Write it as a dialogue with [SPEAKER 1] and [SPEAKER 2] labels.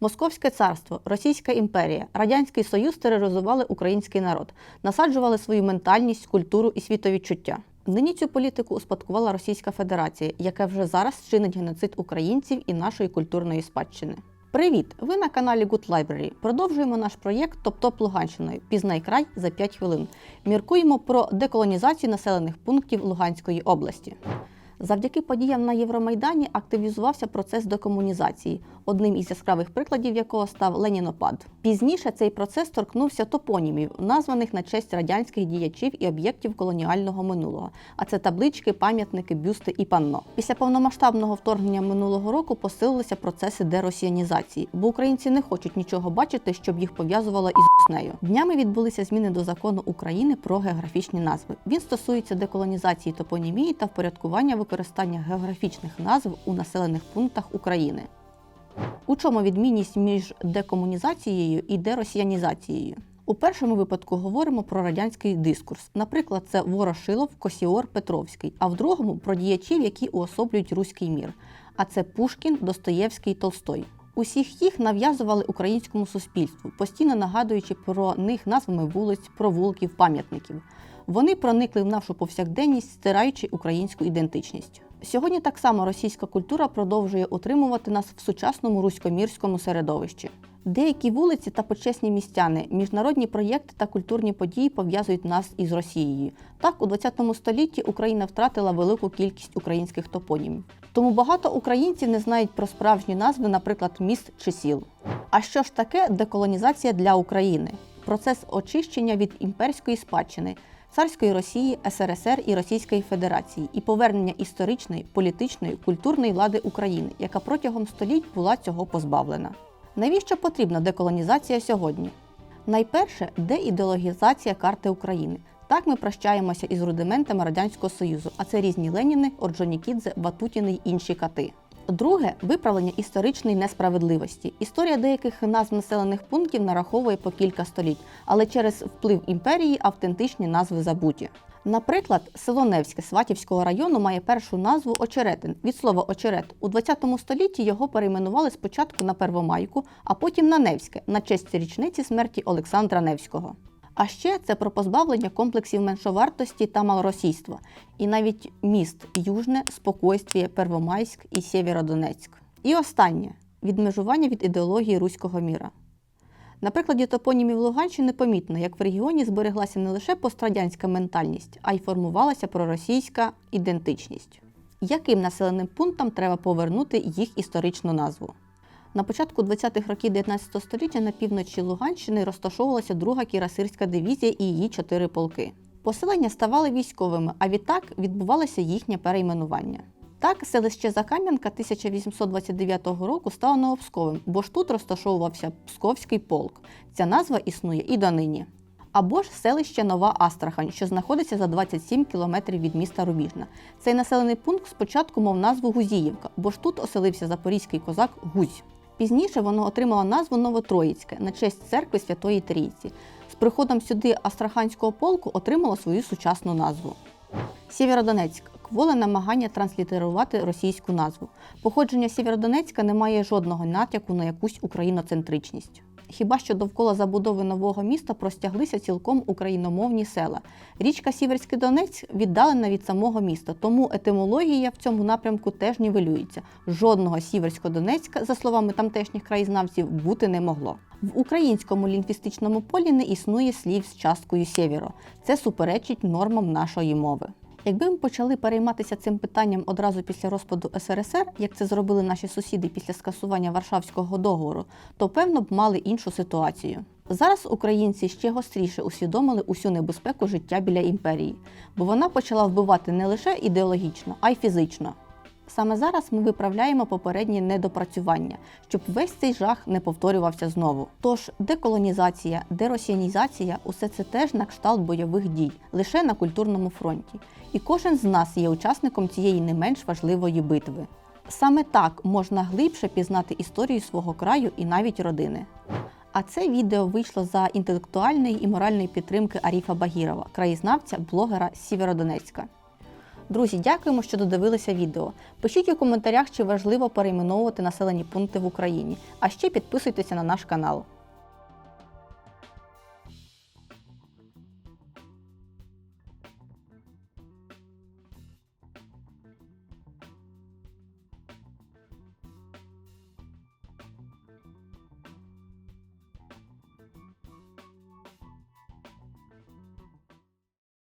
[SPEAKER 1] Московське царство, Російська імперія, Радянський Союз тероризували український народ, насаджували свою ментальність, культуру і світовідчуття. Нині цю політику успадкувала Російська Федерація, яка вже зараз чинить геноцид українців і нашої культурної спадщини. Привіт! Ви на каналі Good Library. Продовжуємо наш проєкт Топ-Топ Луганщиною. Пізнай край за 5 хвилин. Міркуємо про деколонізацію населених пунктів Луганської області. Завдяки подіям на Євромайдані активізувався процес декомунізації, одним із яскравих прикладів якого став Ленінопад. Пізніше цей процес торкнувся топонімів, названих на честь радянських діячів і об'єктів колоніального минулого. А це таблички, пам'ятники, бюсти і панно. Після повномасштабного вторгнення минулого року посилилися процеси деросіянізації, бо українці не хочуть нічого бачити, щоб їх пов'язувало із руснею. Днями відбулися зміни до закону України про географічні назви. Він стосується деколонізації топонімії та впорядкування використання географічних назв у населених пунктах України. У чому відмінність між декомунізацією і деросіянізацією? У першому випадку говоримо про радянський дискурс. Наприклад, це Ворошилов, Косіор, Петровський, а в другому про діячів, які уособлюють руський мір. А це Пушкін, Достоєвський, Толстой. Усіх їх нав'язували українському суспільству, постійно нагадуючи про них назвами вулиць, провулків, пам'ятників. Вони проникли в нашу повсякденність, стираючи українську ідентичність. Сьогодні так само російська культура продовжує утримувати нас в сучасному руськомірському середовищі. Деякі вулиці та почесні містяни, міжнародні проєкти та культурні події пов'язують нас із Росією. Так, у ХХ столітті Україна втратила велику кількість українських топонімів. Тому багато українців не знають про справжні назви, наприклад, міст чи сіл. А що ж таке деколонізація для України? Процес очищення від імперської спадщини. Царської Росії, СРСР і Російської Федерації і повернення історичної, політичної, культурної влади України, яка протягом століть була цього позбавлена. Навіщо потрібна деколонізація сьогодні? Найперше деідеологізація карти України. Так ми прощаємося із рудиментами Радянського Союзу, а це різні Леніни, Орджонікідзе, Батутіни й інші кати. Друге виправлення історичної несправедливості. Історія деяких назв населених пунктів нараховує по кілька століть, але через вплив імперії автентичні назви забуті. Наприклад, село Невське Сватівського району має першу назву Очеретин від слова очерет. У 20 столітті його перейменували спочатку на Первомайку, а потім на Невське на честь річниці смерті Олександра Невського. А ще це про позбавлення комплексів меншовартості та малоросійства, і навіть міст Южне, Спокойствіє, Первомайськ і Сєвєродонецьк. І останнє відмежування від ідеології руського міра. На прикладі топонімів Луганщини помітно, як в регіоні збереглася не лише пострадянська ментальність, а й формувалася проросійська ідентичність. Яким населеним пунктам треба повернути їх історичну назву? На початку 20-х років 19 століття на півночі Луганщини розташовувалася друга кірасирська дивізія і її чотири полки. Поселення ставали військовими, а відтак відбувалося їхнє перейменування. Так, селище Закам'янка 1829 року стало Новопсковим, бо ж тут розташовувався Псковський полк. Ця назва існує і донині. Або ж селище Нова Астрахань, що знаходиться за 27 кілометрів від міста Рубіжна. Цей населений пункт спочатку мав назву Гузіївка, бо ж тут оселився запорізький козак Гузь. Пізніше воно отримало назву Новотроїцьке на честь церкви Святої Трійці. З приходом сюди Астраханського полку отримало свою сучасну назву. Сєвєродонецьк кволе намагання транслітерувати російську назву. Походження Сєвєродонецька не має жодного натяку на якусь україноцентричність. Хіба що довкола забудови нового міста простяглися цілком україномовні села. Річка Сіверський Донець віддалена від самого міста, тому етимологія в цьому напрямку теж нівелюється. Жодного Сіверсько-Донецька, за словами тамтешніх краєзнавців, бути не могло. В українському лінгвістичному полі не існує слів з часткою сєвєро. Це суперечить нормам нашої мови. Якби ми почали перейматися цим питанням одразу після розпаду СРСР, як це зробили наші сусіди після скасування Варшавського договору, то певно б мали іншу ситуацію. Зараз українці ще гостріше усвідомили усю небезпеку життя біля імперії, бо вона почала вбивати не лише ідеологічно, а й фізично. Саме зараз ми виправляємо попередні недопрацювання, щоб весь цей жах не повторювався знову. Тож деколонізація, деросіянізація усе це теж на кшталт бойових дій, лише на культурному фронті. І кожен з нас є учасником цієї не менш важливої битви. Саме так можна глибше пізнати історію свого краю і навіть родини. А це відео вийшло за інтелектуальної і моральної підтримки Аріфа Багірова, краєзнавця, блогера з Сєвєродонецька. Друзі, дякуємо, що додивилися відео. Пишіть у коментарях, чи важливо перейменовувати населені пункти в Україні. А ще підписуйтеся на наш канал.